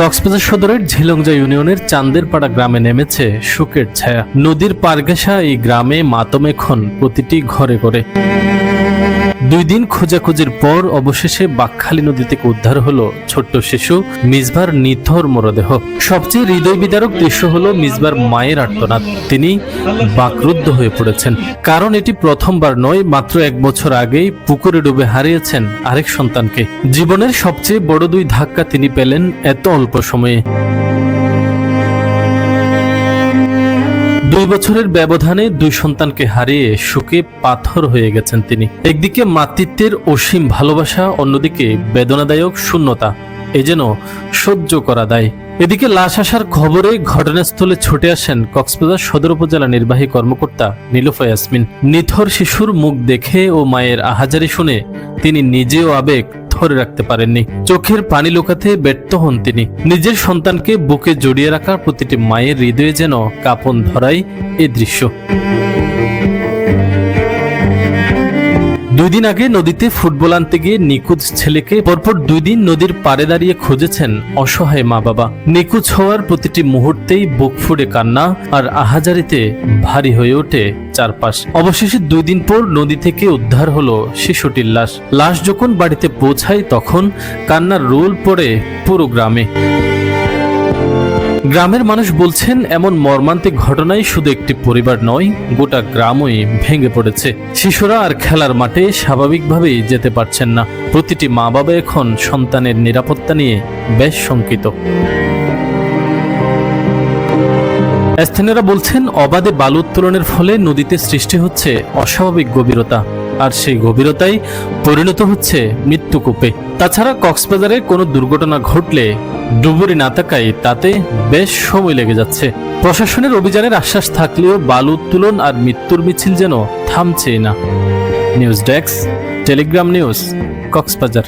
কক্সবাজার সদরের ঝিলংজা ইউনিয়নের চান্দেরপাড়া গ্রামে নেমেছে শোকের ছায়া। নদীর পারগেসা এই গ্রামে মাতম এখন প্রতিটি ঘরে ঘরে। দুই দিন খোঁজাখুঁজির পর অবশেষে বাকখালী নদী থেকে উদ্ধার হলো ছোট্ট শিশু মিসবার নিথর মরদেহ। সবচেয়ে হৃদয় বিদারক দৃশ্য হলো মিসবার মায়ের আর্তনাদ। তিনি বাকরুদ্ধ হয়ে পড়েছেন। কারণ এটি প্রথমবার নয়, মাত্র এক বছর আগেই পুকুরে ডুবে হারিয়েছেন আরেক সন্তানকে। জীবনের সবচেয়ে বড় দুই ধাক্কা তিনি পেলেন এত অল্প সময়ে। দুই বছরের ব্যবধানে দুই সন্তানকে হারিয়ে সুখে পাথর হয়ে গেছেন তিনি। একদিকে মাতৃত্বের অসীম ভালোবাসা, অন্যদিকে বেদনাদায়ক শূন্যতা, এ যেন সহ্য করা দায়। এদিকে লাশ আসার খবরে ঘটনাস্থলে ছুটে আসেন কক্সবাজার সদর উপজেলা নির্বাহী কর্মকর্তা নীলুফা ইয়াসমিন। নিথর শিশুর মুখ দেখে ও মায়ের আহাজারি শুনে তিনি নিজেও আবেগ ধরে রাখতে পারেননি। চোখের পানি লুকাতে ব্যর্থ হন তিনি। নিজের সন্তানকে বুকে জড়িয়ে রাখার প্রতিটি মায়ের হৃদয়ে যেন কাপন ধরাই এ দৃশ্য। দুই দিন আগে নদীতে ফুটবল আনতে গিয়ে নিখোঁজ ছেলেকে পরপর দুই দিন নদীর পাড়ে দাঁড়িয়ে খুঁজেছেন অসহায় মা বাবা। নিখোঁজ হওয়ার প্রতিটি মুহূর্তেই বুক ফুড়ে কান্না আর আহাজারিতে ভারী হয়ে ওঠে চারপাশ। অবশেষে দুই দিন পর নদী থেকে উদ্ধার হলো শিশুটির লাশ। লাশ যখন বাড়িতে পৌঁছায় তখন কান্নার রোল পড়ে পুরো গ্রামে। গ্রামের মানুষ বলছেন, এমন মর্মান্তিক ঘটনায় শুধু একটি পরিবার নয়, গোটা গ্রামই ভেঙে পড়েছে। শিশুরা আর খেলার মাঠে স্বাভাবিকভাবেই যেতে পারছেন না। প্রতিটি মা বাবা এখন সন্তানের নিরাপত্তা নিয়ে বেশ শঙ্কিত। স্থানীয়রা বলছেন, অবাধে বালু উত্তোলনের ফলে নদীতে সৃষ্টি হচ্ছে অস্বাভাবিক গভীরতা, আর সেই গভীরতাই পরিণত হচ্ছে মৃত্যুকূপে। তাছাড়া কক্সবাজারে কোনো দুর্ঘটনা ঘটলে ডুবুরি না থাকায় তাতে বেশ সময় লেগে যাচ্ছে। প্রশাসনের অভিযানের আশ্বাস থাকলেও বালু উত্তোলন আর মৃত্যুর মিছিল যেন থামছেই না। News desk, Telegram news, Cox's Bazar.